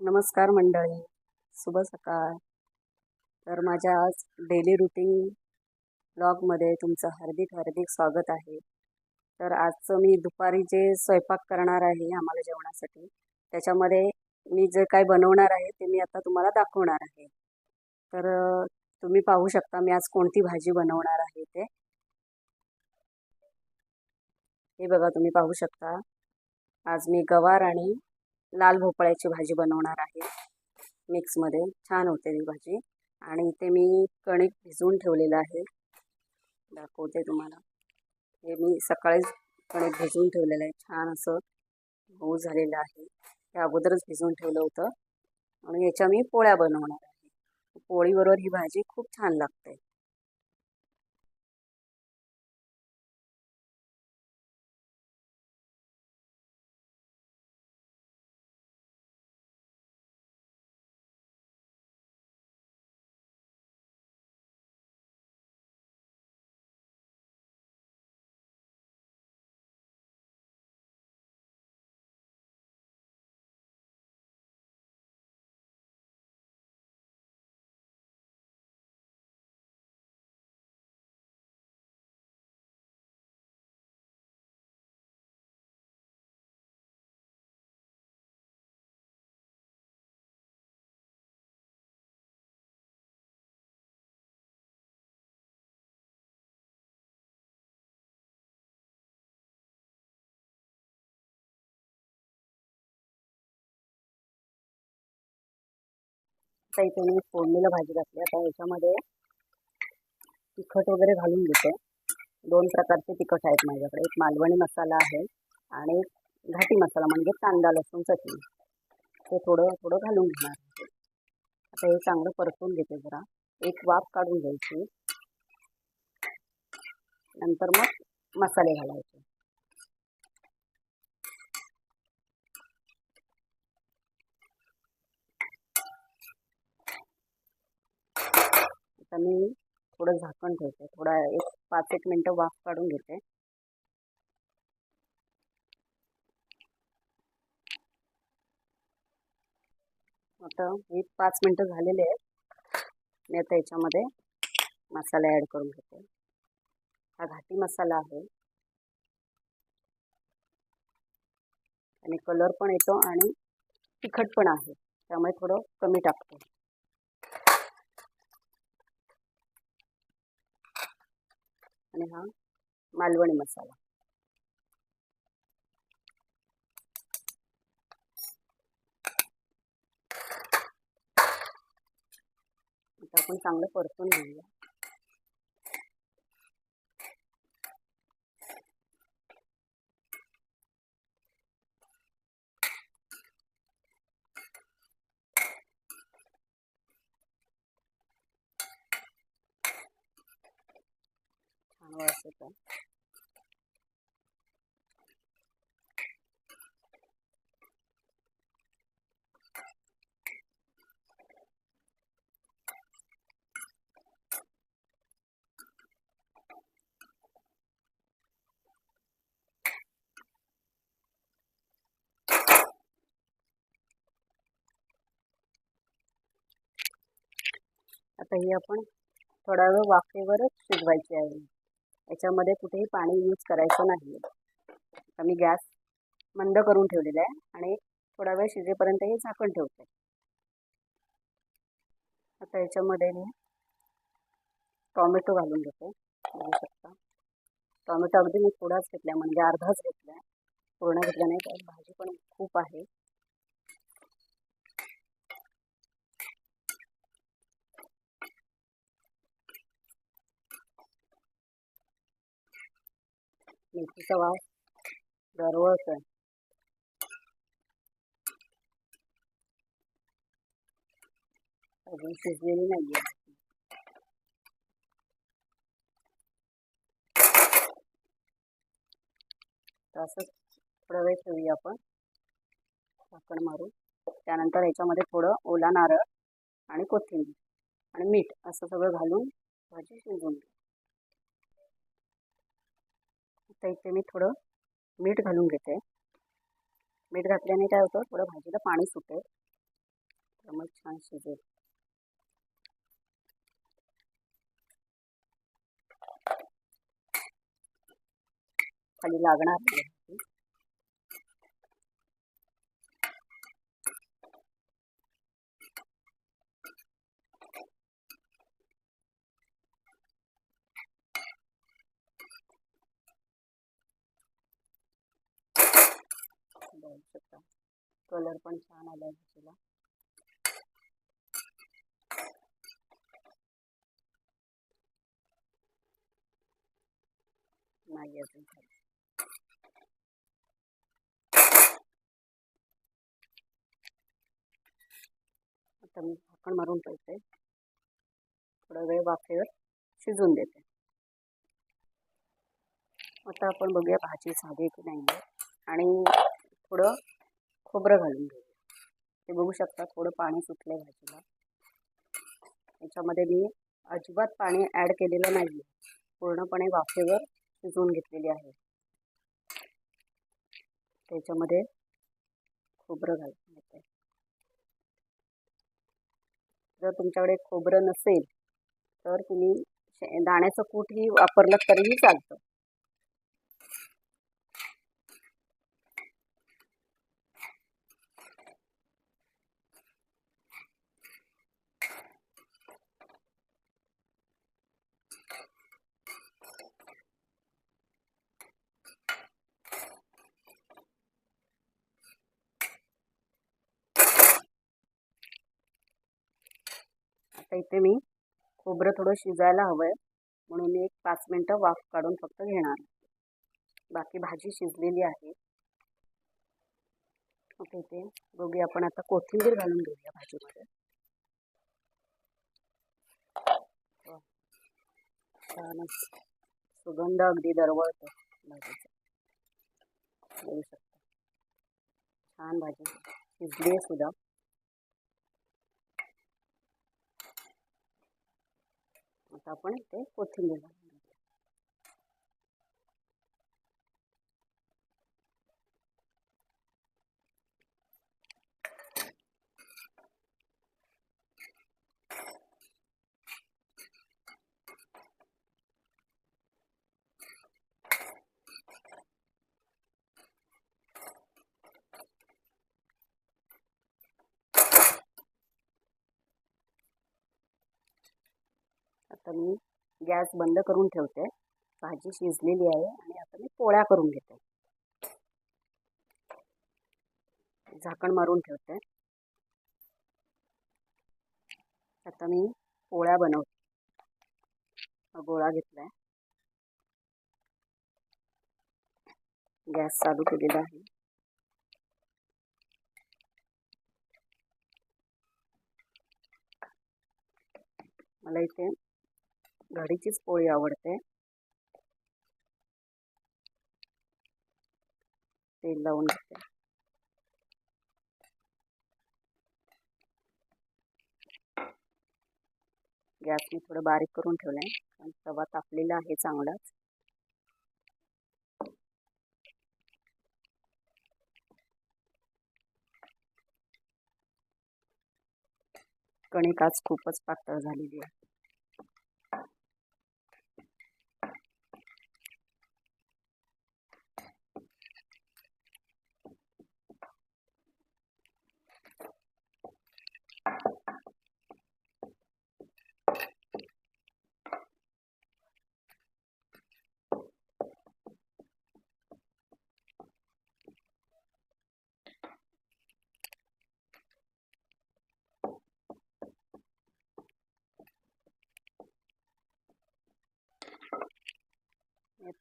नमस्कार मंडळी. शुभ सकाळ. तर माझ्या आज डेली रुटीन ब्लॉगमध्ये तुमचं हार्दिक हार्दिक स्वागत आहे. तर आजचं मी दुपारी जे स्वयंपाक करणार आहे आम्हाला जेवणासाठी त्याच्यामध्ये मी जे काय बनवणार आहे ते मी आता तुम्हाला दाखवणार आहे. तर तुम्ही पाहू शकता मी आज कोणती भाजी बनवणार आहे ते. हे बघा तुम्ही पाहू शकता. आज मी गवार आणि लाल भोपळ्याची भाजी बनवणार आहे. मिक्समध्ये छान होते ती भाजी. आणि इथे मी कणिक भिजवून ठेवलेलं आहे. दाखवते तुम्हाला. हे मी सकाळीच कणिक भिजवून ठेवलेलं आहे. छान असं मऊ झालेलं आहे. ते अगोदरच भिजवून ठेवलं होतं. आणि याच्या मी पोळ्या बनवणार आहे. पोळीबरोबर ही भाजी खूप छान लागते. काही इथे मी फोडणीला भाजी घातली. आता याच्यामध्ये तिखट वगैरे घालून घेते. दोन प्रकारचे तिखट आहेत माझ्याकडे. एक मालवणी मसाला आहे आणि एक घाटी मसाला म्हणजे कांदा लसूण चटणी. ते थोडं थोडं घालून घेणार आता हे चांगलं परतून घेते जरा. एक वाफ काढून घ्यायची. नंतर मग मसाले घालायचे. आता मी थोडं झाकण ठेवते. थोडा एक पाच एक मिनटं वाफ काढून घेते. आता हे पाच मिनटं झालेले आहेत. मी आता याच्यामध्ये मसाला ॲड करून घेते. हा घाटी मसाला आहे. आणि कलर पण येतो आणि तिखट पण आहे. त्यामुळे थोडं कमी टाकते. आणि हा मालवणी मसाला. आता आपण चांगलं परतून घेऊया. छान आता ही आपण थोडा वेळ वाफेवरच शिजवायची आहे. याच्यामध्ये कुठेही पाणी यूज करायचं नाही आता मी गॅस मंद करून ठेवलेला आहे आणि थोडा वेळ शिजेपर्यंत हे झाकण ठेवते. आता याच्यामध्ये मी टॉमॅटो घालून घेते. बघू शकता. टॉमॅटो अगदी मी थोडाच घेतला म्हणजे अर्धाच घेतला आहे पूर्ण घेतला नाही कारण भाजी पण खूप आहे. मेथीचा वास दरवळतोय अजून शिजलेली नाहीये. तर असं थोडा वेळ ठेवूया आपण. झाकण मारून. त्यानंतर याच्यामध्ये थोडं ओला नारळ आणि कोथिंबीर आणि मीठ असं सगळं घालून भाजी शिजवून घेऊ. आता इथे मी थोडं मीठ घालून घेते. मीठ घातल्याने काय होतं थोडं भाजीला पाणी सुटेल. त्यामुळे छान शिजेल. खाली लागणार नाही भाजी. बघू शकता कलर पण छान आलाय भाजीला नाही अजून झाली आता मी झाकण मारून ठेवते. थोडा वेळ वाफेवर शिजून देते. आता आपण बघूया भाजी झाली की नाही आणि थोडं खोबरं घालून घेऊया ते बघू शकता थोडं पाणी सुटलं भाजीला. याच्यामध्ये मी अजिबात पाणी ॲड केलेलं नाही पूर्णपणे वाफेवर शिजवून घेतलेली आहे. त्याच्यामध्ये खोबरं घालून घेते. जर तुमच्याकडे खोबरं नसेल तर तुम्ही शे दाण्याचं कूटही वापरलं तरीही चालतं. आता इथे मी खोबरं थोडं शिजायला हवं आहे म्हणून मी एक पाच मिनटं वाफ काढून फक्त घेणार. बाकी भाजी शिजलेली आहे. ओके इथे बघूया आपण आता कोथिंबीर घालून घेऊया भाजीमध्ये. सुगंध अगदी दरवळतो भाजीचा. बघू शकता. छान भाजी. शिजली आहे सुद्धा. आता आपण इथे कोथिंबीर घालून घेऊया आता मी गॅस बंद करून ठेवते. भाजी शिजलेली आहे आणि आता मी पोळ्या करून घेते. झाकण मारून ठेवते. आता मी पोळ्या बनवते. गोळा घेतलाय. गॅस चालू केलेला आहे. मला इथे घडीचीच पोळी आवडते. तेल लावून घेते. गॅस मी थोडं बारीक करून ठेवलाय. आणि तवा तापलेला आहे चांगलाच. कणिक आज खूपच पातळ झालेली आहे.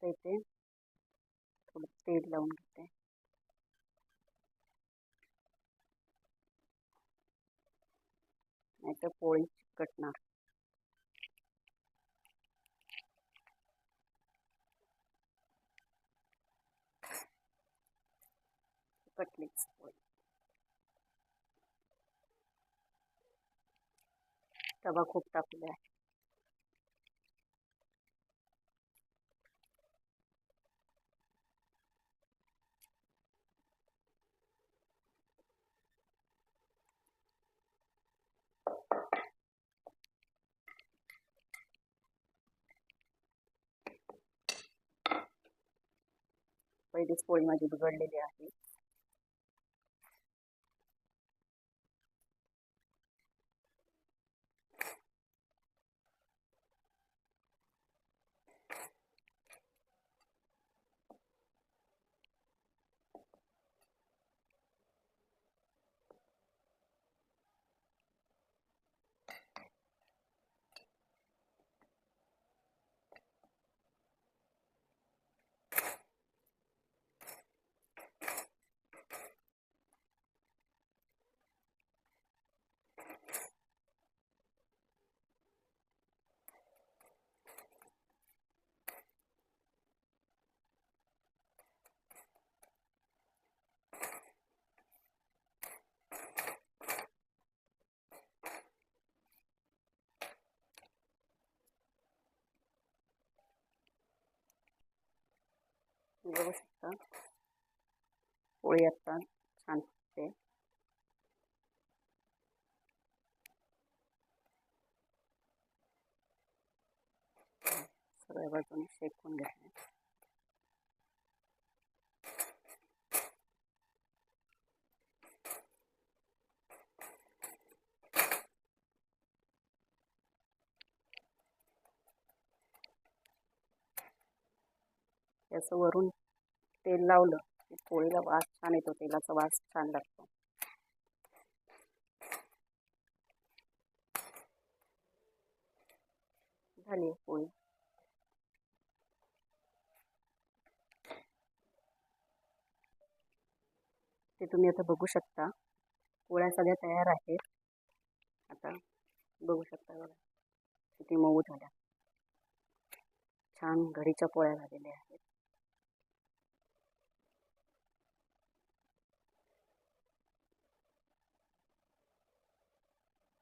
आता इथे थोडं तेल लावून घेते. नाहीतर पोळी चिकटणार. चिकटलीच पोळी. तवा खूप टाकलेला आहे. पहिलीच पोळी माझी बिघडलेली आहे. तुम्ही बघू शकता पोळी आता छान फुगते सगळ्या बाजूने शेकून घेतले त्याचं वरून तेल लावलं की पोळीला वास छान येतो तेलाचा वास छान लागतो. झाली आहे पोळी. ते तुम्ही आता बघू शकता. पोळ्या सगळ्या तयार आहेत. आता बघू शकता बघा. किती मऊ झाल्या. छान घडीच्या पोळ्या झालेल्या आहेत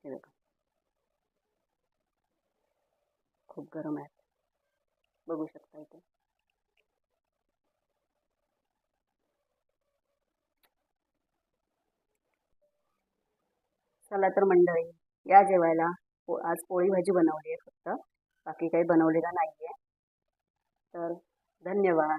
हे बघा खूप गरम आहेत बघू शकता इथे. चला तर मंडळी या जेवायला पो आज पोळी भाजी बनवली आहे फक्त. बाकी काही बनवलेलं नाही आहे तर धन्यवाद.